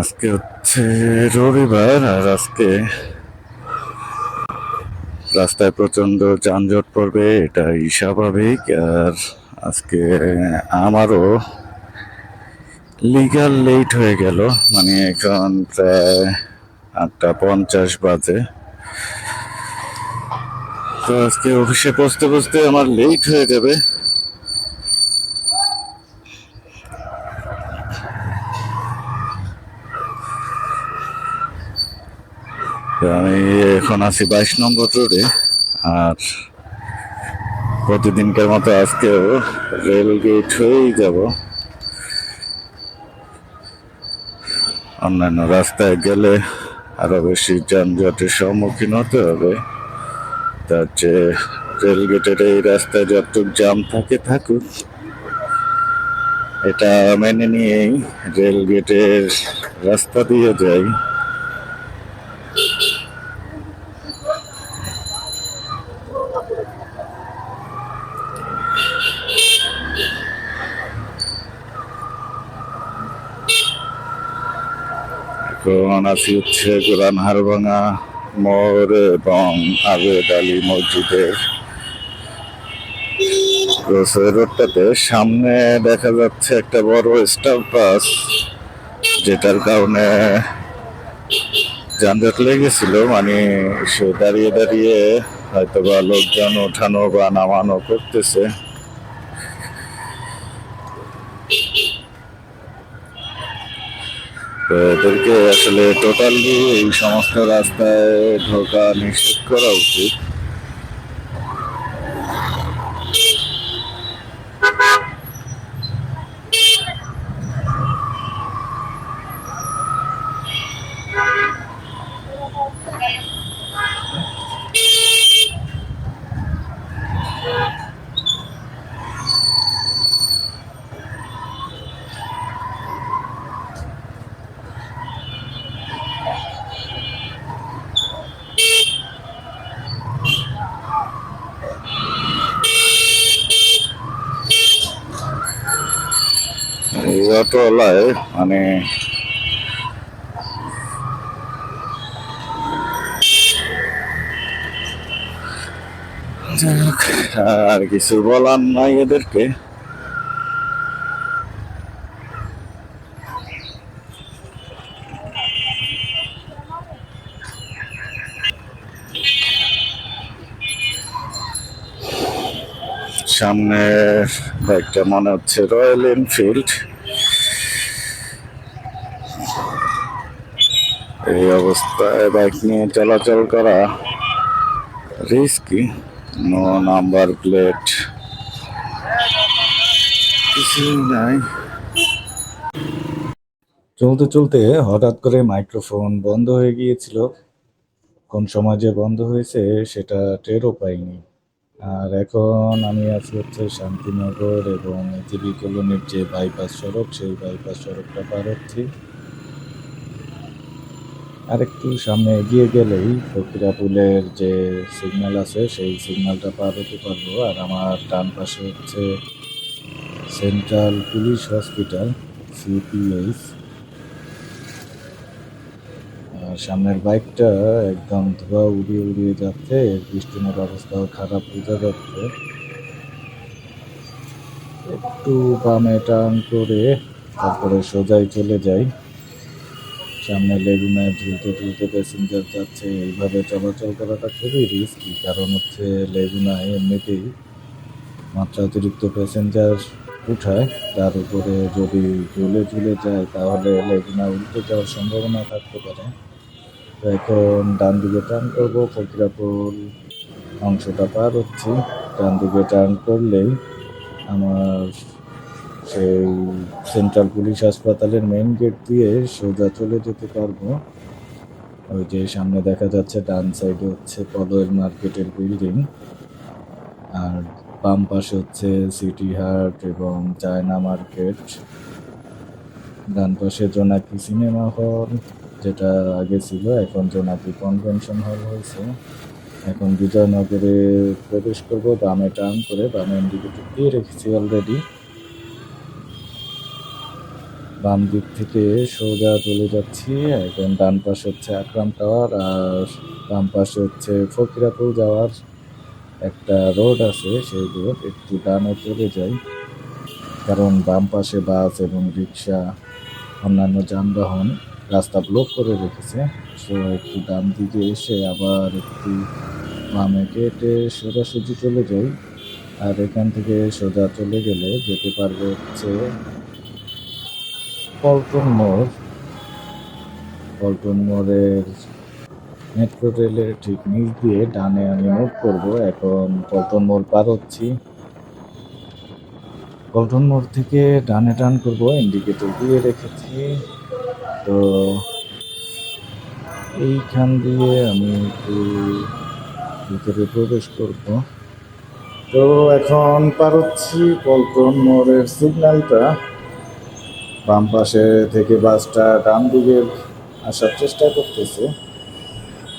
আজকে হচ্ছে রবিবার আর আজকে রাস্তায় প্রচণ্ড যানজট পড়বে, এটাই স্বাভাবিক। আর আজকে আমারও লিগাল লেট হয়ে গেল মানে এখন প্রায় আটটা পঞ্চাশ বাজে। তো আজকে অফিসে পৌঁছতে পৌঁছতে আমার লেট হয়ে যাবে। আমি এখন আছি বাইশ নম্বর রোডে। আর প্রতিদিনকার মতো আজকেও রেল গেট হয়েই যাব। অন্যান্য রাস্তায় গেলে আরও বেশি যানজটের সম্মুখীন হতে হবে। তার চেয়ে রেল গেটের এই রাস্তায় যতটুক জাম থাকে, থাকুক। এটা মেনে নিয়েই রেল গেটের রাস্তা দিয়ে যাই। এখন আছি হচ্ছে গোরান হারভাঙা মোড় এবং আবেদ আলী মসজিদের রোডটাতে সামনে দেখা যাচ্ছে একটা বড় স্টাফ বাস যেটার কারণে যানজট লেগেছিল মানে সে দাঁড়িয়ে দাঁড়িয়ে হয়তো বা লোকজন ওঠানো বা নামানো করতেছে। এদেরকে আসলে টোটালি এই সমস্ত রাস্তায় ঢোকা নিষেধ করা উচিত এই অটোওয়ালায় মানে আর কিছু বলার নাই এদেরকে। সামনে বাইকটা মনে হচ্ছে রয়্যাল এনফিল্ড এই অবস্থায় বাইক নিয়ে চলাচল করা রিস্কি নো নাম্বার প্লেট কিছুই নাই। চলতে চলতে হঠাৎ করে মাইক্রোফোন বন্ধ হয়ে গিয়েছিল। কোন সময় যে বন্ধ হয়েছে সেটা টেরও পাইনি। আর এখন আমি আছি হচ্ছে শান্তিনগর এবং জিবি কলোনির যে বাইপাস সড়ক, সেই বাইপাস সড়কটা পার হচ্ছি। আর একটু সামনে এগিয়ে গেলেই ফকিরাপুলের যে সিগন্যাল আছে, সেই সিগন্যালটা পার হতে পারব। আর আমার ডান পাশে হচ্ছে সেন্ট্রাল পুলিশ হসপিটাল সিপিএইচ আর সামনের বাইকটা একদম ধোয়া উড়িয়ে উড়িয়ে যাচ্ছে পিস্টনের অবস্থাও খারাপ বোঝা যাচ্ছে। একটু বামে টার্ন করে তারপরে সোজাই চলে যাই। সামনে লেগুনায় ঝুলতে ঝুলতে প্যাসেঞ্জার যাচ্ছে। এইভাবে চলাচল করাটা খুবই রিস্কি কারণ হচ্ছে লেগুনায় এমনিতেই মাত্রা অতিরিক্ত প্যাসেঞ্জার উঠায়। তার উপরে যদি ঝুলে ঝুলে যায়, তাহলে লেগুনা উল্টে যাওয়ার সম্ভাবনা থাকতে পারে। তো এখন ডান দিকে টার্ন করব, ফকিরাপুর অংশটা পার হচ্ছি। ডান দিকে টার্ন করলেই আমার সেই সেন্ট্রাল পুলিশ হাসপাতালের মেইন গেট দিয়ে সোজা চলে যেতে পারব। ওই যে সামনে দেখা যাচ্ছে, ডান সাইডে হচ্ছে পলয়ের মার্কেটের বিল্ডিং আর বাম পাশে হচ্ছে সিটি হাট এবং চায়না মার্কেট ডান পাশে জোনাকি সিনেমা হল যেটা আগে ছিল, এখন জোনাকি কনভেনশন হল হয়েছে। এখন বিজয়নগরে প্রবেশ করব, বামে টার্ন করে বামে ইন্ডিকেটর দিয়ে রেখেছি অলরেডি বাম দিক থেকে সোজা চলে যাচ্ছি, এখন ডান পাশে হচ্ছে আকরাম টাওয়ার আর বাম পাশে হচ্ছে ফকিরাপুর যাওয়ার একটা রোড আছে, সেই রোড একটু ডানে চলে যাই। কারণ বাম পাশে বাস এবং রিক্সা, অন্যান্য যানবাহন রাস্তা ব্লক করে রেখেছে। সো একটু ডান দিকে এসে আবার একটু বামে কেটে সোজাসুজি চলে যাই। আর এখান থেকে সোজা চলে গেলে যেতে পারব হচ্ছে পল্টন মোড়। পল্টন মোড়ের মেট্রো রেলের ঠিক নিচ দিয়ে ডানে আমি মুভ করব। এখন পল্টন মোড় পার হচ্ছি। পল্টন মোড় থেকে ডানে টান করব ইন্ডিকেটর দিয়ে রেখেছি। তো এইখান দিয়ে আমি একটু ভিতরে প্রবেশ করব। তো এখন পার হচ্ছি পল্টন মোড়ের সিগন্যালটা বাম পাশে থেকে বাসটা ডান দিকে আসার চেষ্টা করতেছে।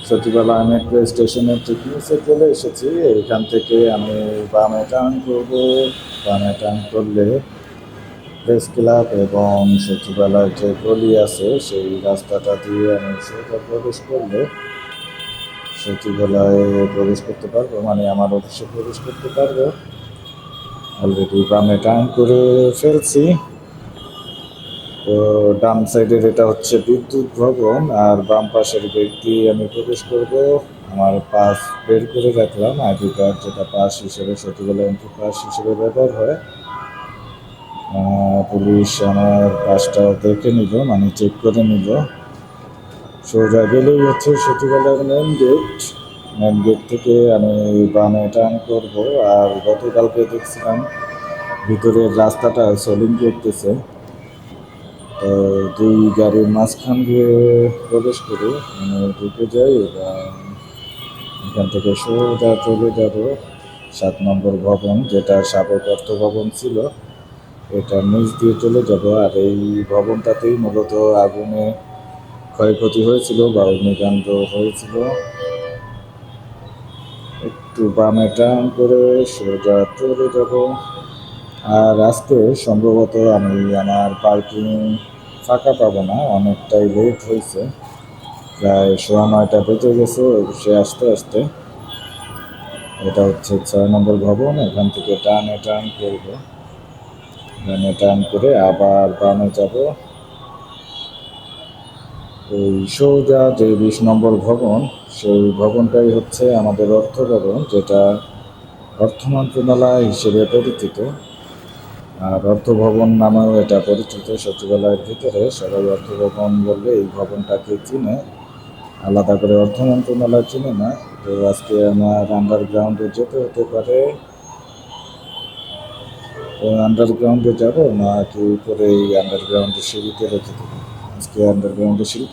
সচিবালয় মেট্রো স্টেশনের ঠিক নিচে চলে এসেছি। এখান থেকে আমি বামে টার্ন করব। বামে টার্ন করলে প্রেস ক্লাব এবং সচিবালয়ের যে গলি আছে, সেই রাস্তাটা দিয়ে আমি সেটা প্রবেশ করলে সচিবালয়ে প্রবেশ করতে পারব মানে আমার অফিসে প্রবেশ করতে পারব। অলরেডি বামে টার্ন করে ফেলছি। তো ডান সাইডের এটা হচ্ছে বিদ্যুৎ ভবন, আর বাম পাশের গেট দিয়ে আমি প্রবেশ করব। আমার পাস বের করে রাখলাম। আইডি কার্ড যেটা পাস হিসেবে সচিবালয় এন্ট্রি পাস হিসেবে ব্যবহার হয়। পুলিশ আমার পাসটা দেখে নিল মানে চেক করে নিল। সোজা গেলেই হচ্ছে সচিবালয়ের মেন গেট মেন গেট থেকে আমি বামে টার্ন করব, আর গতকালকে দেখছিলাম ভিতরের রাস্তাটা সোলিং করতেছে দুই গাড়ির মাঝখান দিয়ে প্রবেশ করে মানে ঢুকে যাই এখান থেকে সোজা চলে যাব সাত নম্বর ভবন, যেটা সাবেক অর্থ ভবন ছিল। এটা নিচ দিয়ে চলে যাব আর এই ভবনটাতেই মূলত আগুনে ক্ষয়ক্ষতি হয়েছিল বা অগ্নিকাণ্ড হয়েছিল। একটু বামে টার্ন করে সোজা চলে যাব। আর আজকে সম্ভবত আমি আমার পার্কিং ফাঁকা পাবো না, অনেকটাই লেট হয়েছে। প্রায় সোয়া নয়টা বেজে গেছে, সে আসতে আসতে। এটা হচ্ছে ছয় নম্বর ভবন, এখান থেকে টানে টান করব। টান করে আবার বামে যাব। এই সোজা যে বিশ নম্বর ভবন, সেই ভবনটাই হচ্ছে আমাদের অর্থ ভবন, যেটা অর্থ মন্ত্রণালয় হিসেবে পরিচিত। আর অর্থ ভবন নামেও এটা পরিচিত। সচিবালয়ের ভিতরে সবাই অর্থ ভবন এই ভবনটাকে চিনে আলাদা করে অর্থ মন্ত্রণালয় চিনে না তো আজকে আমার আন্ডারগ্রাউন্ডে যেতে হতে পারে। আন্ডারগ্রাউন্ডে যাব না কি উপরে এই আন্ডারগ্রাউন্ডে সিঁড়িতে রেখে দেবো? আজকে আন্ডারগ্রাউন্ডে সিঁড়ি